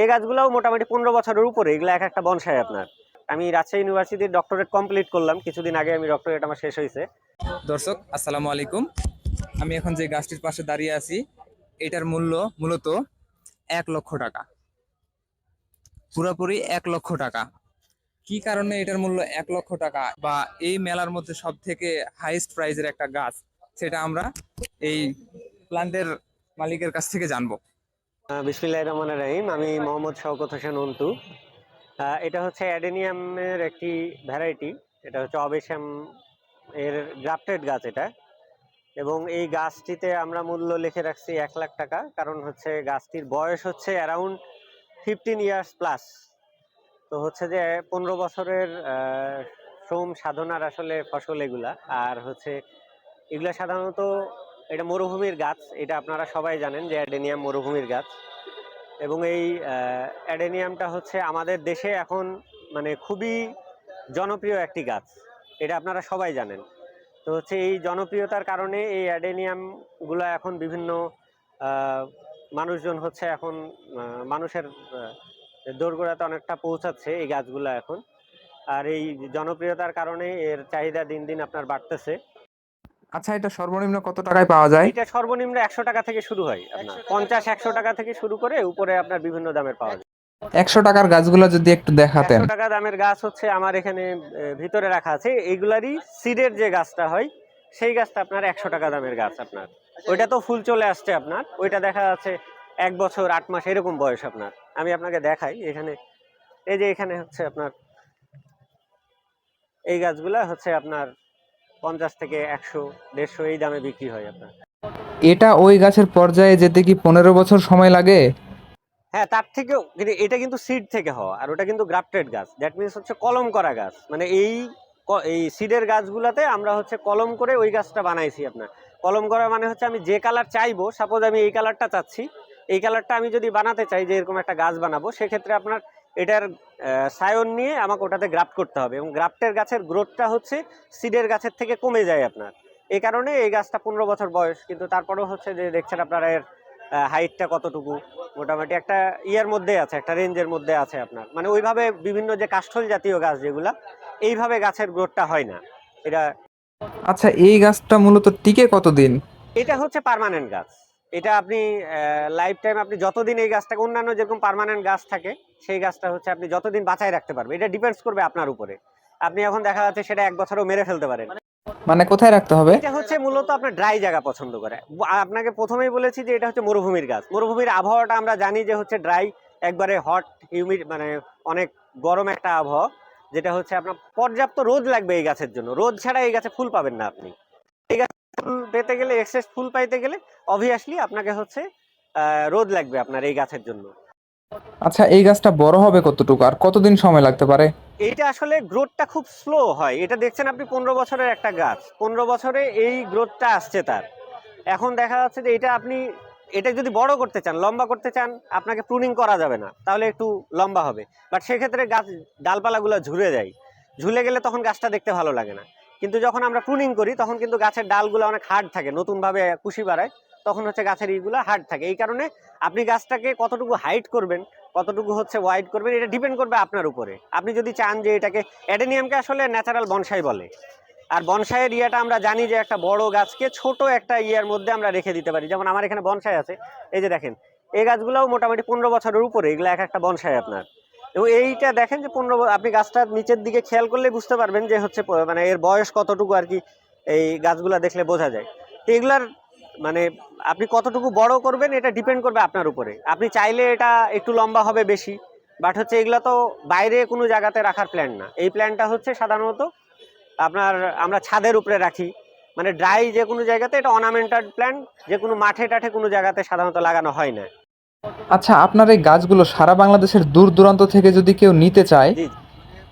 এই গাছগুলোও মোটামুটি পনেরো বছরের উপরে, এগুলো এক একটা বনসাই আপনার। আমি রাজশাহী ইউনিভার্সিটির ডক্টরেট কমপ্লিট করলাম, কিছুদিন আগে আমি ডক্টরেট আমার শেষ হয়েছে। দর্শক, আসসালামু আলাইকুম। আমি এখন যে গাছটির পাশে দাঁড়িয়ে আছি, এটার মূল্য মূলত এক লক্ষ টাকা। পুরোপুরি এক লক্ষ টাকা। কি কারণে এটার মূল্য এক লক্ষ টাকা বা এই মেলার মধ্যে সব থেকে হাইস্ট প্রাইজের একটা গাছ, সেটা আমরা এই প্লান্টের মালিকের কাছ থেকে জানব। বিসমিল্লাহ রহমান রাহিম। আমি মোহাম্মদ শওকত হোসেন অন্তু। এটা হচ্ছে অ্যাডেনিয়ামের একটি ভ্যারাইটি। এটা হচ্ছে অবেশাম এর গ্রাফটেড গাছ এটা। এবং এই গাছটিতে আমরা মূল্য লিখে রাখছি এক লাখ টাকা। কারণ হচ্ছে গাছটির বয়স হচ্ছে অ্যারাউন্ড ফিফটিন ইয়ার্স প্লাস তো হচ্ছে যে পনেরো বছরের শ্রম সাধনার আসলে ফসল এগুলা। আর হচ্ছে এগুলা সাধারণত এটা মরুভূমির গাছ, এটা আপনারা সবাই জানেন যে অ্যাডেনিয়াম মরুভূমির গাছ। এবং এই অ্যাডেনিয়ামটা হচ্ছে আমাদের দেশে এখন মানে খুবই জনপ্রিয় একটি গাছ, এটা আপনারা সবাই জানেন। তো হচ্ছে এই জনপ্রিয়তার কারণে এই অ্যাডেনিয়ামগুলো এখন বিভিন্ন মানুষজন হচ্ছে এখন মানুষের দোরগোড়াতে অনেকটা পৌঁছাচ্ছে এই গাছগুলো এখন। আর এই জনপ্রিয়তার কারণে এর চাহিদা দিন দিন আপনার বাড়তেছে। আচ্ছা এটা সর্বনিম্ন কত টাকায় পাওয়া যায়? এটা সর্বনিম্ন একশো টাকা থেকে শুরু হয় আপনার। পঞ্চাশ একশো টাকা থেকে শুরু করে উপরে আপনার বিভিন্ন দামের পাওয়া যায়। একশো টাকার গাছগুলো যদি একটু দেখাতেন। একশো টাকা দামের গাছ হচ্ছে আমার এখানে ভিতরে রাখা আছে। এইগুলারই সিডের যে গাছটা হয় সেই গাছটা আপনার একশো টাকা দামের গাছ আপনার। ওইটা তো ফুল চলে আসছে আপনার। ওইটা দেখা যাচ্ছে এক বছর আট মাস এরকম বয়স আপনার। আমি আপনাকে দেখাই এখানে এই যে এখানে হচ্ছে আপনার এই গাছগুলা হচ্ছে আপনার পঞ্চাশ থেকে একশো দেড়শো এই দামে বিক্রি হয় আপনার। এটা ওই গাছের পর্যায়ে যেতে কি পনেরো বছর সময় লাগে? হ্যাঁ তার থেকেও কিন্তু এটা কিন্তু সিড থেকে হওয়া আর ওটা কিন্তু গ্রাফটেড গাছ। দ্যাট মিনস হচ্ছে কলম করা গাছ। মানে এই এই সিডের গাছগুলোতে আমরা হচ্ছে কলম করে ওই গাছটা বানাইছি আপনার। কলম করা মানে হচ্ছে আমি যে কালার চাইব সাপোজ আমি এই কালারটা চাচ্ছি এই কালারটা আমি যদি বানাতে চাই যে এরকম একটা গাছ বানাবো সেক্ষেত্রে আপনার এটার সায়ন নিয়ে আমাকে ওটাতে গ্রাফট করতে হবে এবং গ্রাফটের গাছের গ্রোথটা হচ্ছে সিডের গাছের থেকে কমে যায় আপনার। এই কারণে এই গাছটা পনেরো বছর বয়স কিন্তু তারপরেও হচ্ছে যে দেখছেন আপনারা এর হাইটটা কতটুকু। মোটামুটি একটা ইয়ের মধ্যে আছে একটা রেঞ্জের মধ্যে আছে আপনার। মানে ওইভাবে বিভিন্ন যে কাষ্ঠল জাতীয় গাছ যেগুলা এইভাবে গাছের গ্রোথটা হয় না। এটা আচ্ছা এই গাছটা মূলত টিকে কতদিন? এটা হচ্ছে পার্মানেন্ট গাছ। এটা আপনি লাইফ টাইম আপনি যতদিন এই গাছটাকে অন্যান্য যেরকম পার্মানেন্ট গাছ থাকে সেই গাছটা হচ্ছে আপনি যতদিন বাঁচায় রাখতে পারবেন। এটা ডিপেন্ডস করবে আপনার উপরে। আপনি এখন দেখা যাচ্ছে সেটা এক বছরও মেরে ফেলতে পারেন। মানে কোথায় রাখতে হবে? এটা হচ্ছে মূলত আপনার ড্রাই জায়গা পছন্দ করে। আপনাকে প্রথমেই বলেছি যে এটা হচ্ছে মরুভূমির গাছ। মরুভূমির আবহাওয়াটা আমরা জানি যে হচ্ছে ড্রাই একবারে হট হিউমিড মানে অনেক গরম একটা আবহাওয়া যেটা হচ্ছে আপনার পর্যাপ্ত রোদ লাগবে এই গাছের জন্য। রোদ ছাড়া এই গাছে ফুল পাবেন না আপনি। পেতে গেলে এক্সেস ফুল পাইতে গেলে অবভিয়াসলি আপনাকে হচ্ছে রোদ লাগবে আপনার এই গাছের জন্য। আচ্ছা এই গাছটা বড় হবে কতটুকু? আর কতদিন সময় লাগতে পারে? এইটা আসলে গ্রোথটা খুব স্লো হয়। এটা দেখছেন আপনি পনেরো বছরের একটা গাছ। পনেরো বছরে এই গ্রোথটা আসছে তার। এখন দেখা যাচ্ছে যে এটা আপনি এটা যদি বড় করতে চান লম্বা করতে চান আপনাকে প্রুনিং করা যাবে না। তাহলে একটু লম্বা হবে। বাট সেক্ষেত্রে গাছ ডালপালাগুলো ঝুলে যায়। ঝুলে গেলে তখন গাছটা দেখতে ভালো লাগে না। কিন্তু যখন আমরা প্রুনিং করি, তখন কিন্তু গাছের ডালগুলো অনেক হার্ড থাকে, নতুনভাবে কুশি বাড়ায়, তখন হচ্ছে গাছের ইগুলো হার্ড থাকে। এই কারণে আপনি গাছটাকে কতটুকু হাইট করবেন, কতটুকু হচ্ছে ওয়াইড করবেন, এটা ডিপেন্ড করবে আপনার উপরে। আপনি যদি চান যে এটাকে অ্যাডেনিয়ামকে আসলে ন্যাচারাল বনসাই বলে। আর বনসাইয়ের ইয়েটা আমরা জানি যে একটা বড় গাছকে ছোট একটা ইয়ের মধ্যে আমরা রেখে দিতে পারি। যেমন আমার এখানে বনসাই আছে, এই যে দেখেন, এই গাছগুলোও মোটামুটি পনেরো বছরের উপরে, এগুলো এক একটা বনসাই আপনার। এবং এইটা দেখেন যে পনেরো আপনি গাছটার নিচের দিকে খেয়াল করলে বুঝতে পারবেন যে হচ্ছে মানে এর বয়স কতটুকু আর কি এই গাছগুলা দেখলে বোঝা যায়। তো এগুলার মানে আপনি কতটুকু বড় করবেন এটা ডিপেন্ড করবে আপনার উপরে। আপনি চাইলে এটা একটু লম্বা হবে বেশি বাট হচ্ছে এগুলো তো বাইরে কোনো জায়গাতে রাখার প্ল্যান না। এই প্ল্যানটা হচ্ছে সাধারণত আপনার আমরা ছাদের উপরে রাখি। মানে ড্রাই যে কোনো জায়গাতে এটা অর্নামেন্টাল প্ল্যান্ট যে কোনো মাঠে টাঠে কোনো জায়গাতে সাধারণত লাগানো হয় না। আচ্ছা আপনার এই গাছগুলো সারা বাংলাদেশের দূর দূরান্ত থেকে যদি কেউ নিতে চায়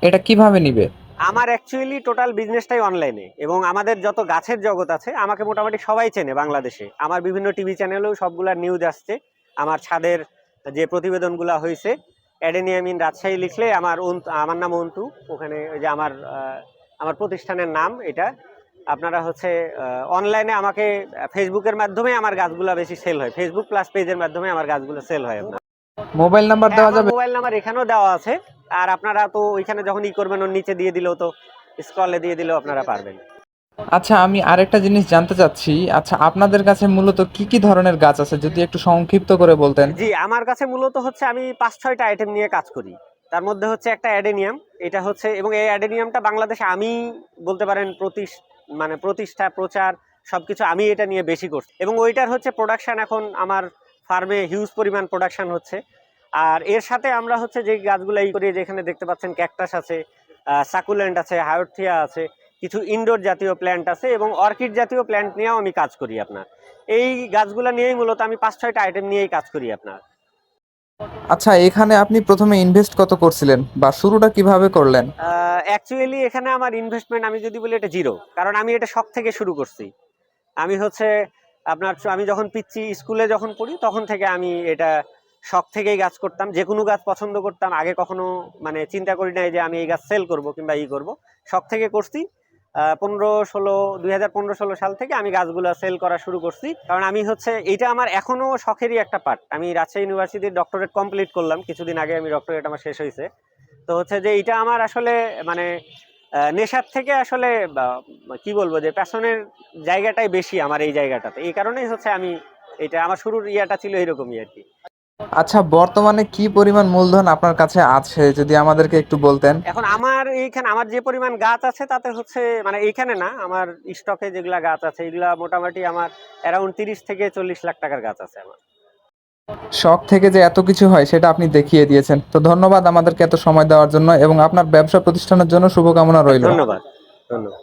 এটা কীভাবে নিবে? আমার অ্যাকচুয়ালি টোটাল বিজনেসটাই অনলাইনে এবং আমাদের যত গাছের জগৎ আছে আমাকে মোটামুটি সবাই চেনে বাংলাদেশে। আমার বিভিন্ন টিভি চ্যানেলেও সবগুলা নিউজ আসছে। আমার ছাদের যে প্রতিবেদনগুলো হয়েছে অ্যাডেনিয়ামিন রাজশাহী লিখলে আমার অন্ত- আমার নাম অন্তু ওখানে ওই যে আমার আমার প্রতিষ্ঠানের নাম এটা। আপনারা হচ্ছে অনলাইনে আমাকে ফেসবুকের মাধ্যমে আমার গাছগুলো বেশি সেল হয়। ফেসবুক প্লাস পেজের মাধ্যমে আমার গাছগুলো সেল হয় আপনার। মোবাইল নাম্বার দেওয়া যাবে? মোবাইল নাম্বার এখানেও দেওয়া আছে। আর আপনারা তো ওইখানে যখন ই করবেন ওর নিচে দিয়ে দিলেও তো স্ক্রলে দিয়ে দিলেও আপনারা পারবেন। আচ্ছা আমি আরেকটা জিনিস জানতে চাচ্ছি। আচ্ছা আপনাদের কাছে মূলত কি কি ধরনের গাছ আছে? যদি একটু সংক্ষিপ্ত করে বলতেন। জি আমার কাছে মূলত হচ্ছে আমি পাঁচ ছয়টা আইটেম নিয়ে কাজ করি। তার মধ্যে হচ্ছে একটা অ্যাডেনিয়াম। এটা হচ্ছে এবং এই অ্যাডেনিয়ামটা বাংলাদেশে আমি বলতে পারেন প্রতিষ মানে প্রতিষ্ঠা, প্রচার, সবকিছু আমি এটা নিয়ে বেশি করছি। এবং ওইটার হচ্ছে প্রোডাকশন এখন আমার ফার্মে হিউজ পরিমাণ প্রোডাকশন হচ্ছে। আর এর সাথে আমরা হচ্ছে যে গাছগুলো এই করি, যেখানে দেখতে পাচ্ছেন ক্যাকটাস আছে সাকুলেন্ট আছে হায়োথিয়া আছে, কিছু ইনডোর জাতীয় প্ল্যান্ট আছে এবং অর্কিড জাতীয় প্ল্যান্ট নিয়েও আমি কাজ করি আপনার। এই গাছগুলো নিয়েই মূলত আমি পাঁচ ছয়টা আইটেম নিয়েই কাজ করি আপনার। আচ্ছা এখানে আপনি প্রথমে ইনভেস্ট কত করছিলেন বা শুরুটা কীভাবে করলেন? অ্যাকচুয়ালি এখানে আমার ইনভেস্টমেন্ট আমি যদি বলি এটা জিরো কারণ আমি এটা শখ থেকে শুরু করছি। আমি হচ্ছে আপনার আমি যখন পিচ্ছি স্কুলে যখন পড়ি, তখন থেকে আমি এটা শখ থেকেই গাছ করতাম। যে কোনো গাছ পছন্দ করতাম। আগে কখনো মানে চিন্তা করি নাই যে আমি এই গাছ সেল করব কিংবা ই করব। শখ থেকে করছি। পনেরো ষোলো, দুই হাজার পনেরো ষোলো সাল থেকে আমি গাছগুলো সেল করা শুরু করছি। কারণ আমি হচ্ছে, এইটা আমার এখনও শখেরই একটা পার্ট আমি রাজশাহী ইউনিভার্সিটির ডক্টরেট কমপ্লিট করলাম, কিছুদিন আগে আমি ডক্টরেট আমার শেষ হয়েছে। তো হচ্ছে যে এটা আমার আসলে মানে নেশার থেকে আসলে কি বলব যে প্যাশনের জায়গাটাই বেশি আমার এই জায়গাটাতে। এই কারণেই হচ্ছে আমি, এটা আমার শুরুর ইয়াটা ছিল এরকমই আর কি। আচ্ছা বর্তমানে কি পরিমাণ মূলধন আপনার কাছে আছে যদি আমাদেরকে একটু বলতেন? এখন আমার এইখানে আমার যে পরিমাণ গাছ আছে তাতে হচ্ছে মানে এইখানে না আমার স্টকে যেগুলা গাছ আছে এগুলা মোটামুটি আমার অ্যারাউন্ড তিরিশ থেকে চল্লিশ লাখ টাকার গাছ আছে আমার। শখ থেকে যে এত কিছু হয় সেটা আপনি দেখিয়ে দিয়েছেন। তো ধন্যবাদ আমাদেরকে এত সময় দেওয়ার জন্য এবং আপনার ব্যবসা প্রতিষ্ঠানের জন্য শুভকামনা রইল। ধন্যবাদ ধন্যবাদ।